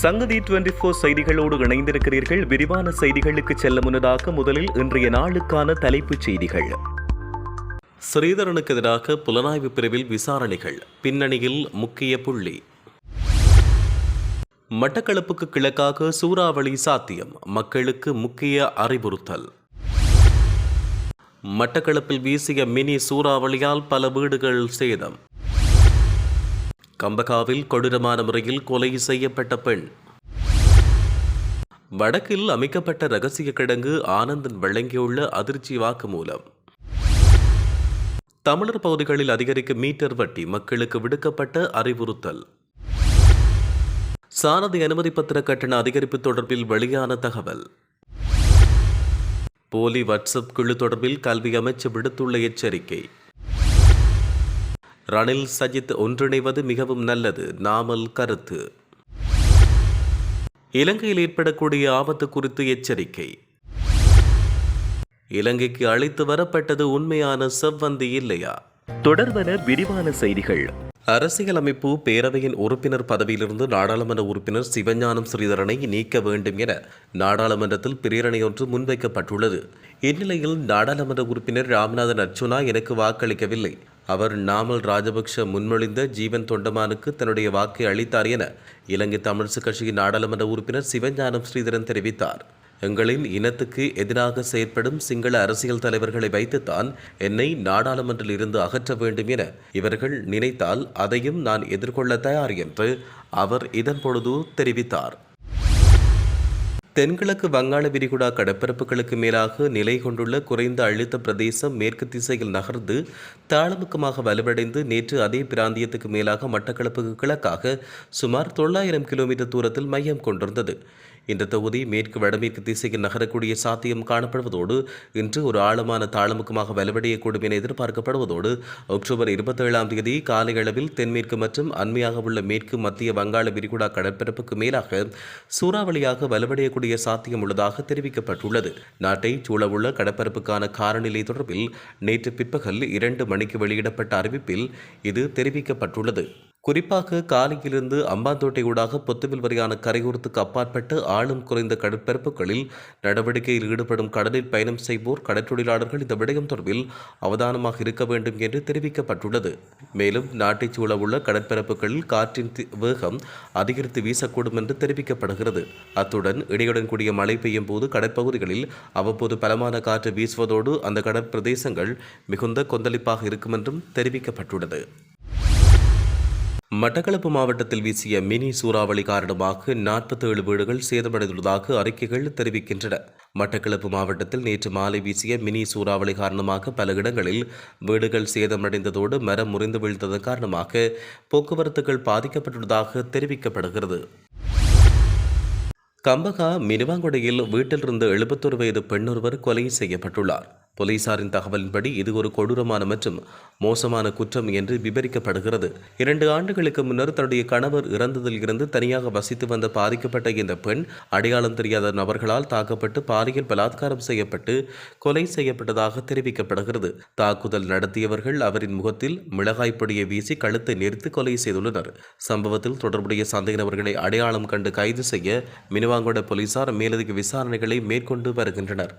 சங்கதி twenty four செய்திகளோடு இணைந்திருக்கிறீர்கள். விரிவான செய்திகளுக்கு செல்ல முன்னதாக முதலில் இன்றைய நாளுக்கான தலைப்புச் செய்திகள். ஸ்ரீதரனுக்கு எதிராக புலனாய்வு பிரிவில் விசாரணைகள். பின்னணியில் முக்கிய புள்ளி. மட்டக்களப்புக்கு கிழக்காக சூறாவளி சாத்தியம். மக்களுக்கு முக்கிய அறிவுறுத்தல். மட்டக்களப்பில் வீசிய மினி சூறாவளியால் பல வீடுகள் சேதம். கம்பகாவில் கொடூரமான முறையில் கொலை செய்யப்பட்ட பெண். வடக்கில் அமைக்கப்பட்ட ரகசிய கிடங்கு ஆனந்தன் வழங்கியுள்ள அதிர்ச்சி வாக்குமூலம். தமிழர் பகுதிகளில் அதிகரிக்கும் மீட்டர் வட்டி மக்களுக்கு விடுக்கப்பட்ட அறிவுறுத்தல். சாரதி அனுமதி பத்திர கட்டண அதிகரிப்பு தொடர்பில் வெளியான தகவல். போலி வாட்ஸ்அப் குழு தொடர்பில் கல்வி அமைச்சு விடுத்துள்ள எச்சரிக்கை. ரணில் சஜித் ஒன்றிணைவது மிகவும் நல்லது நாமல் கருத்து. இலங்கையில் ஏற்படக்கூடிய ஆபத்து குறித்து எச்சரிக்கை. இலங்கைக்கு அழைத்து வரப்பட்டது உண்மையான செவ்வந்தி இல்லையா? தொடர்வன விரிவான செய்திகள். அரசியலமைப்பு பேரவையின் உறுப்பினர் பதவியிலிருந்து நாடாளுமன்ற உறுப்பினர் சிவஞானம் ஸ்ரீதரனை நீக்க வேண்டும் என நாடாளுமன்றத்தில் பிரேரணை ஒன்று முன்வைக்கப்பட்டுள்ளது. இந்நிலையில் நாடாளுமன்ற உறுப்பினர் ராமநாதன் அர்ச்சுனா எனக்கு வாக்களிக்கவில்லை. அவர் நாமல் ராஜபக்ஷ முன்மொழிந்த ஜீவன் தொண்டமானுக்கு தன்னுடைய வாக்கை அளித்தார் என இலங்கை தமிழ்ச்சி கட்சியின் நாடாளுமன்ற உறுப்பினர் சிவஞானம் ஸ்ரீதரன் தெரிவித்தார். எங்களின் இனத்துக்கு எதிராக செயற்படும் சிங்கள அரசியல் தலைவர்களை வைத்துத்தான் என்னை நாடாளுமன்றில் இருந்து அகற்ற வேண்டும் என இவர்கள் நினைத்தால் அதையும் நான் எதிர்கொள்ள தயார் என்று அவர் இதன் பொழுது தெரிவித்தார். தென்கிழக்கு வங்காள விரிகுடா கடற்பரப்புகளுக்கு மேலாக நிலை கொண்டுள்ள குறைந்த அழுத்த பிரதேசம் மேற்கு திசையில் நகர்ந்து தாளமுக்கமாக வலுவடைந்து நேற்று அதே பிராந்தியத்துக்கு மேலாக மட்டக்களப்புக்கு கிழக்காக சுமார் தொள்ளாயிரம் கிலோமீட்டர் தூரத்தில் மையம் கொண்டிருந்தது. இந்த தொகுதி மேற்கு வடமேற்கு திசையில் நகரக்கூடிய சாத்தியம் காணப்படுவதோடு இன்று ஒரு ஆழமான தாளமுக்கமாக வலுவடையக்கூடும் என எதிர்பார்க்கப்படுவதோடு அக்டோபர் இருபத்தேழாம் தேதி காலை அளவில் தென்மேற்கு மற்றும் அண்மையாக உள்ள மேற்கு மத்திய வங்காள விரிகுடா கடற்பரப்புக்கு மேலாக சூறாவளியாக வலுவடையக்கூடிய சாத்தியம் உள்ளதாக தெரிவிக்கப்பட்டுள்ளது. நாட்டை சூழவுள்ள கடற்பரப்புக்கான காரநிலை தொடர்பில் நேற்று பிற்பகல் இரண்டு மணிக்கு வெளியிடப்பட்ட அறிவிப்பில் இது தெரிவிக்கப்பட்டுள்ளது. குறிப்பாக காலையிலிருந்து அம்பாந்தோட்டை ஊடாக பொத்துவில் வரையான கரையோரத்துக்கு அப்பாற்பட்டு ஆழம் குறைந்த கடற்பரப்புகளில் நடவடிக்கையில் ஈடுபடும் கடலில் பயணம் செய்வோர் கடற்றொழிலாளர்கள் இந்த விடயம் தொடர்பில் அவதானமாக இருக்க வேண்டும் என்று தெரிவிக்கப்பட்டுள்ளது. மேலும் நாட்டைச் சூழ உள்ள கடற்பரப்புகளில் காற்றின் வேகம் அதிகரித்து வீசக்கூடும் என்று தெரிவிக்கப்படுகிறது. அத்துடன் இடையுடன் கூடிய மழை பெய்யும் போது கடற்பகுதிகளில் அவ்வப்போது பலமான காற்று வீசுவதோடு அந்த கடற்பிரதேசங்கள் மிகுந்த கொந்தளிப்பாக இருக்கும் என்றும் தெரிவிக்கப்பட்டுள்ளது. மட்டக்களப்பு மாவட்டத்தில் வீசிய மினி சூறாவளி காரணமாக 47 வீடுகள் சேதமடைந்துள்ளதாக அறிக்கைகள் தெரிவிக்கின்றன. மட்டக்களப்பு மாவட்டத்தில் நேற்று மாலை வீசிய மினி சூறாவளி காரணமாக பல இடங்களில் வீடுகள் சேதமடைந்ததோடு மரம் முறிந்து வீழ்ந்ததன் காரணமாக போக்குவரத்துகள் பாதிக்கப்பட்டுள்ளதாக தெரிவிக்கப்படுகிறது. கம்பகா மினுவாங்குடையில் வீட்டிலிருந்து எழுபத்தொரு வயது பெண்ணொருவர் கொலை செய்யப்பட்டுள்ளார். போலீசாரின் தகவலின்படி இது ஒரு கொடூரமான மற்றும் மோசமான குற்றம் என்று விபரிக்கப்படுகிறது. இரண்டு ஆண்டுகளுக்கு முன்னர் தன்னுடைய கணவர் இறந்ததில் இருந்து தனியாக வசித்து வந்த பாதிக்கப்பட்ட இந்த பெண் அடையாளம் தெரியாத நபர்களால் தாக்கப்பட்டு பாலியல் பலாத்காரம் செய்யப்பட்டு கொலை செய்யப்பட்டதாக தெரிவிக்கப்படுகிறது. தாக்குதல் நடத்தியவர்கள் அவரின் முகத்தில் மிளகாய் பொடியை வீசி கழுத்தை நெரித்து கொலை செய்துள்ளனர். சம்பவத்தில் தொடர்புடைய சந்தேக நபர்களை அடையாளம் கண்டு கைது செய்ய மினுவாங்கோட போலீசார் மேலதிக விசாரணைகளை மேற்கொண்டு வருகின்றனர்.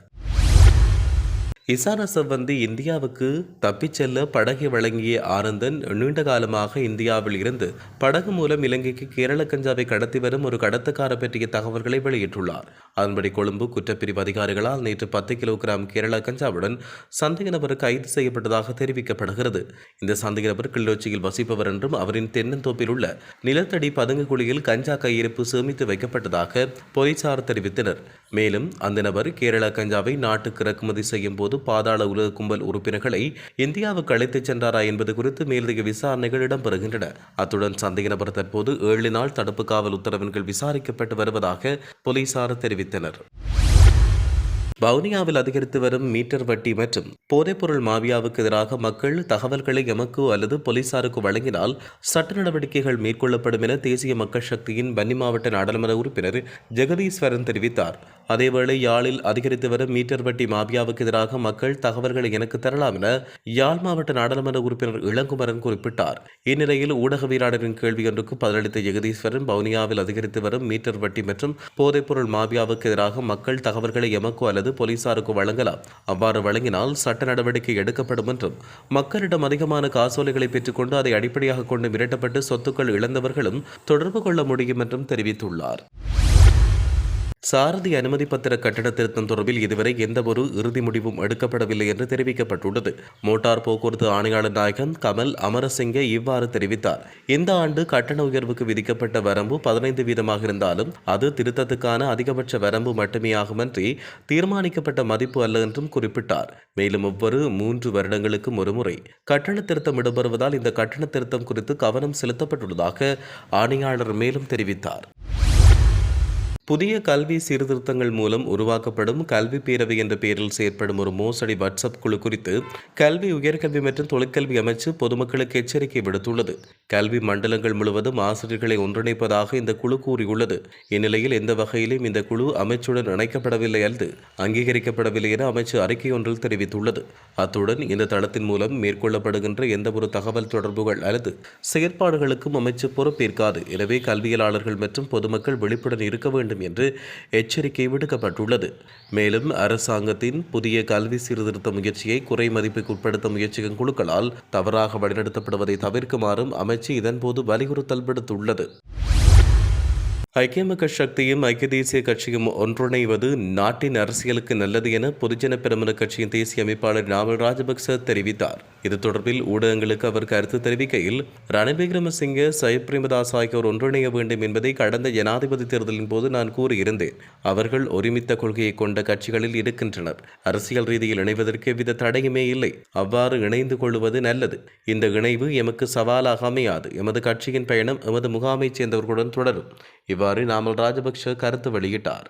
இசான செவ்வந்தி இந்தியாவுக்கு தப்பிச் செல்ல படகை வழங்கிய ஆனந்தன் நீண்ட காலமாக இந்தியாவில் இருந்து படகு மூலம் இலங்கைக்கு கேரள கஞ்சாவை கடத்தி வரும் ஒரு கடத்தக்கார பற்றிய தகவல்களை வெளியிட்டுள்ளார். அதன்படி கொழும்பு குற்றப்பிரிவு அதிகாரிகளால் நேற்று பத்து கிலோகிராம் கேரள கஞ்சாவுடன் சந்தேக நபர் கைது செய்யப்பட்டதாக தெரிவிக்கப்படுகிறது. இந்த சந்தேக நபர் கிள்ளோச்சியில் வசிப்பவர் என்றும் அவரின் தென்னந்தோப்பில் உள்ள நிலத்தடி பதுங்கு குழியில் கஞ்சா கையிருப்பு சேமித்து வைக்கப்பட்டதாக போலீசார் தெரிவித்தனர். மேலும் அந்த நபர் கேரள கஞ்சாவை நாட்டுக்கு இறக்குமதி செய்யும் போது பாதாள உலக கும்பல் உறுப்பினர்களை இந்தியாவுக்கு அழைத்துச் சென்றாரா என்பது குறித்து மேலதிக விசாரணைகள் இடம்பெறுகின்றன. அத்துடன் சந்தேக நபர் தற்போது ஏழு நாள் தடுப்பு காவல் உத்தரவின் கீழ் விசாரிக்கப்பட்டு வருவதாக போலீசார் தெரிவித்தனர். வவுனியாவில் அதிகரித்து வரும் மீட்டர் வட்டி மற்றும் போதைப்பொருள் மாவியாவுக்கு எதிராக மக்கள் தகவல்களை எமக்கு அல்லது போலீசாருக்கு வழங்கினால் சட்ட நடவடிக்கைகள் மேற்கொள்ளப்படும் என தேசிய மக்கள் சக்தியின் பன்னி மாவட்ட நாடாளுமன்ற உறுப்பினர் ஜெகதீஸ்வரன் தெரிவித்தார். அதேவேளை யாழில் அதிகரித்து வரும் மீட்டர் வட்டி மாவியாவுக்கு எதிராக மக்கள் தகவல்களை எனக்கு தரலாம் என யாழ் மாவட்ட நாடாளுமன்ற உறுப்பினர் இளங்குமரன் குறிப்பிட்டார். இந்நிலையில் ஊடகவியலாளரின் கேள்வி ஒன்றுக்கு பதிலளித்த ஜெகதீஸ்வரன் வவுனியாவில் அதிகரித்து வரும் மீட்டர் வட்டி மற்றும் போதைப்பொருள் மாவியாவுக்கு எதிராக மக்கள் தகவல்களை எமக்கோ அல்லது போலீசாருக்கு வழங்கலாம். அவ்வாறு வழங்கினால் சட்ட நடவடிக்கை எடுக்கப்படும் என்றும் மக்களிடம் அதிகமான காசோலைகளை பெற்றுக்கொண்டு அதை அடிப்படையாக கொண்டு மிரட்டப்பட்டு சொத்துக்கள் இழந்தவர்களும் தொடர்பு கொள்ள முடியும் என்றும் தெரிவித்துள்ளார். சாரதி அனுமதி பத்திர கட்டண திருத்தம் தொடர்பில் இதுவரை எந்தவொரு இறுதி முடிவும் எடுக்கப்படவில்லை என்று தெரிவிக்கப்பட்டுள்ளது. மோட்டார் போக்குவரத்து ஆணையாளர் நாயகன் கமல் அமரசிங்கே இவ்வாறு தெரிவித்தார். இந்த ஆண்டு கட்டண உயர்வுக்கு விதிக்கப்பட்ட வரம்பு பதினைந்து வீதமாக இருந்தாலும் அது திருத்தத்துக்கான அதிகபட்ச வரம்பு மட்டுமே ஆகுமன்றி தீர்மானிக்கப்பட்ட மதிப்பு அல்ல என்றும் குறிப்பிட்டார். மேலும் ஒவ்வொரு மூன்று வருடங்களுக்கும் ஒருமுறை கட்டண திருத்தம் இடம்பெறுவதால் இந்த கட்டண திருத்தம் குறித்து கவனம் செலுத்தப்பட்டுள்ளதாக ஆணையாளர் மேலும் தெரிவித்தார். புதிய கல்வி சீர்திருத்தங்கள் மூலம் உருவாக்கப்படும் கல்வி பேரவை என்ற பெயரில் செயற்படும் ஒரு மோசடி வாட்ஸ்அப் குழு குறித்து கல்வி உயர்கல்வி மற்றும் தொழிற்கல்வி அமைச்சு பொதுமக்களுக்கு எச்சரிக்கை விடுத்துள்ளது. கல்வி மண்டலங்கள் முழுவதும் ஆசிரியர்களை ஒன்றிணைப்பதாக இந்த குழு கூறியுள்ளது. இந்நிலையில் எந்த வகையிலும் இந்த குழு அமைச்சுடன் இணைக்கப்படவில்லை அல்லது அங்கீகரிக்கப்படவில்லை என அமைச்சு அறிக்கை ஒன்றில் தெரிவித்துள்ளது. அத்துடன் இந்த தளத்தின் மூலம் மேற்கொள்ளப்படுகின்ற எந்தவொரு தகவல் தொடர்புகள் அல்லது செயற்பாடுகளுக்கும் அமைச்சு பொறுப்பேற்காது. எனவே கல்வியலாளர்கள் மற்றும் பொதுமக்கள் விழிப்புடன் இருக்க வேண்டும் வேண்டும் என்று எச்சரிக்கை விடுக்கப்பட்டுள்ளது. மேலும் அரசாங்கத்தின் புதிய கல்வி சீர்திருத்த முயற்சியை குறை மதிப்புக்கு உட்படுத்த முயற்சிக்கும் குழுக்களால் தவறாக வழிநடத்தப்படுவதை தவிர்க்குமாறும் அமைச்சு இதன்போது வலியுறுத்தல் விடுத்துள்ளது. ஐக்கிய மக்கள் சக்தியும் ஐக்கிய தேசிய கட்சியும் ஒன்றிணைவது நாட்டின் அரசியலுக்கு நல்லது என பொதுஜன பெருமன கட்சியின் தேசிய அமைப்பாளர் நாவல் ராஜபக்ச தெரிவித்தார். இது தொடர்பில் ஊடகங்களுக்கு அவர் கருத்து தெரிவிக்கையில் ரணில் விக்ரமசிங்கே சைப் பிரேமதாஸ் ஆகியோர் ஒன்றிணைய வேண்டும் என்பதை கடந்த ஜனாதிபதி தேர்தலின் போது நான் கூறியிருந்தேன். அவர்கள் ஒருமித்த கொள்கையை கொண்ட கட்சிகளில் இருக்கின்றனர். அரசியல் ரீதியில் இணைவதற்கு எவ்வித தடையுமே இல்லை. அவ்வாறு இணைந்து கொள்வது நல்லது. இந்த இணைவு எமக்கு சவாலாக அமையாது. எமது கட்சியின் பயணம் எமது முகாமைச் சேர்ந்தவர்களுடன் தொடரும். இவ்வாறு நாமல் ராஜபக்ஷ கருத்து வெளியிட்டார்.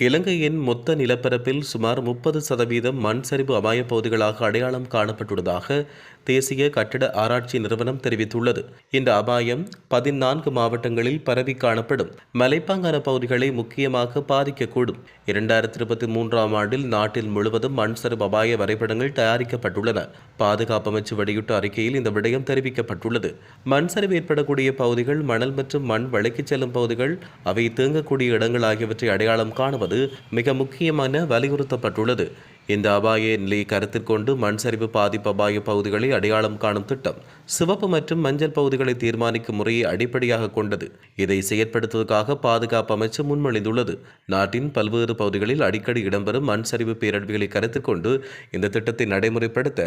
இலங்கையின் மொத்த நிலப்பரப்பில் சுமார் முப்பது சதவீதம் மண் சரிவு அபாயப் பகுதிகளாக அடையாளம் காணப்பட்டுள்ளதாக தேசிய கட்டிட ஆராய்ச்சி நிறுவனம் தெரிவித்துள்ளது. இந்த அபாயம் பதினான்கு மாவட்டங்களில் பரவி காணப்படும். மலைப்பாங்கான பகுதிகளை முக்கியமாக பாதிக்கக்கூடும். இரண்டாயிரத்தி இருபத்தி மூன்றாம் ஆண்டில் நாட்டில் முழுவதும் மண் சரிவு அபாய வரைபடங்கள் தயாரிக்கப்பட்டுள்ளன. பாதுகாப்பு அமைச்சு வெளியிட்ட அறிக்கையில் இந்த விடயம் தெரிவிக்கப்பட்டுள்ளது. மண் சரிவு ஏற்படக்கூடிய பகுதிகள் மணல் மற்றும் மண் வழக்கிச் செல்லும் பகுதிகள் அவை தேங்கக்கூடிய இடங்கள் ஆகியவற்றை அடையாளம் காணுவது மிக முக்கியமான வலியுறுத்தப்பட்டுள்ளது. இந்த அபாய நிலையை கருத்தில் கொண்டு மண் சரிவு பாதிப்பு அபாய பகுதிகளை அடையாளம் காணும் திட்டம் சிவப்பு மற்றும் மஞ்சள் பகுதிகளை தீர்மானிக்கும் முறையை அடிப்படையாக கொண்டது. இதை செயற்படுத்துவதற்காக பாதுகாப்பு அமைச்சு முன்மொழிந்துள்ளது. நாட்டின் பல்வேறு பகுதிகளில் அடிக்கடி இடம்பெறும் மண் சரிவு பேரழிவுகளை கருத்தில் கொண்டு இந்த திட்டத்தை நடைமுறைப்படுத்த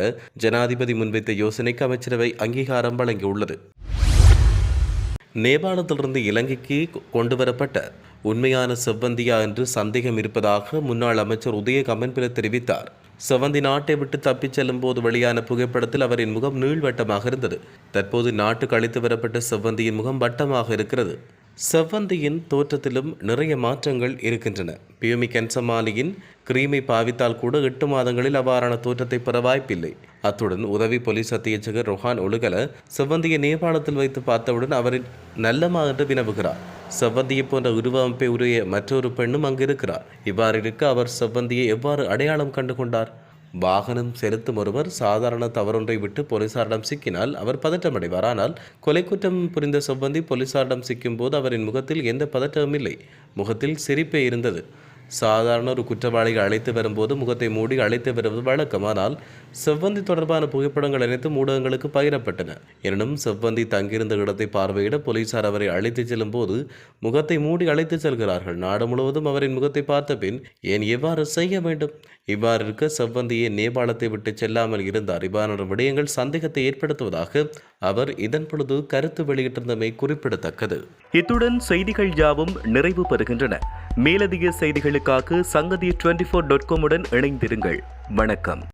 ஜனாதிபதி முன்வைத்த யோசனைக்கு அமைச்சரவை அங்கீகாரம் வழங்கியுள்ளது. நேபாளத்திலிருந்து இலங்கைக்கு கொண்டுவரப்பட்ட உண்மையான செவ்வந்தியா என்று சந்தேகம் இருப்பதாக முன்னாள் அமைச்சர் உதய கமன்பில தெரிவித்தார். செவந்தி நாட்டை விட்டு தப்பிச் செல்லும் போது வெளியான புகைப்படத்தில் அவரின் முகம் நீள்வட்டமாக இருந்தது. தற்போது நாட்டுக்கு அழைத்து வரப்பட்ட செவ்வந்தியின் முகம் வட்டமாக இருக்கிறது. செவ்வந்தியின் தோற்றத்திலும் நிறைய மாற்றங்கள் இருக்கின்றன. பியூமி கென்சமாலியின் கிரீமை பாவித்தால் கூட எட்டு மாதங்களில் அவ்வாறான தோற்றத்தை பெற வாய்ப்பில்லை. அத்துடன் உதவி போலீஸ் அத்தியட்சகர் ரொஹான் ஒழுகல செவ்வந்தியை நேபாளத்தில் வைத்து பார்த்தவுடன் அவரின் நல்லமா என்று வினவுகிறார். செவ்வந்தியை போன்ற உருவமைப்பை உரிய மற்றொரு பெண்ணும் அங்கு இருக்கிறார் இவ்வாறு இருக்க அவர் செவ்வந்தியை எவ்வாறு அடையாளம் கண்டு கொண்டார் வாகனம் செலுத்தும் ஒருவர் சாதாரண தவறொன்றை விட்டு போலீசாரிடம் சிக்கினால் அவர் பதற்றமடைவார் ஆனால் கொலை குற்றம் புரிந்த செவ்வந்தி போலீசாரிடம் சிக்கும் போது அவரின் முகத்தில் எந்த பதற்றமும் இல்லை. முகத்தில் சிரிப்பே இருந்தது. சாதாரண ஒரு குற்றவாளியை அழைத்து வரும்போது முகத்தை மூடி அழைத்து வருவது வழக்கம். ஆனால் செவ்வந்தி தொடர்பான புகைப்படங்கள் அனைத்தும் ஊடகங்களுக்கு பகிரப்பட்டன. எனினும் செவ்வந்தி தங்கியிருந்த இடத்தை பார்வையிட போலீசார் அவரை அழைத்துச் செல்லும் போது முகத்தை மூடி அழைத்துச் செல்கிறார்கள். நாடு முழுவதும் அவரின் முகத்தை பார்த்த பின் ஏன் எவ்வாறு செய்ய வேண்டும்? இவ்வாறு இருக்க செவ்வந்தியை நேபாளத்தை விட்டு செல்லாமல் இருந்தார்? இவ்வாறான விடயங்கள் சந்தேகத்தை ஏற்படுத்துவதாக அவர் இதன் பொழுது கருத்து வெளியிட்டிருந்தமை குறிப்பிடத்தக்கது. இத்துடன் செய்திகள் யாவும் நிறைவு பெறுகின்றன. மேலதிக செய்திகளுக்காக சங்கதி டுவெண்ட்டி ஃபோர் டாட் காமுடன் இணைந்திருங்கள். வணக்கம்.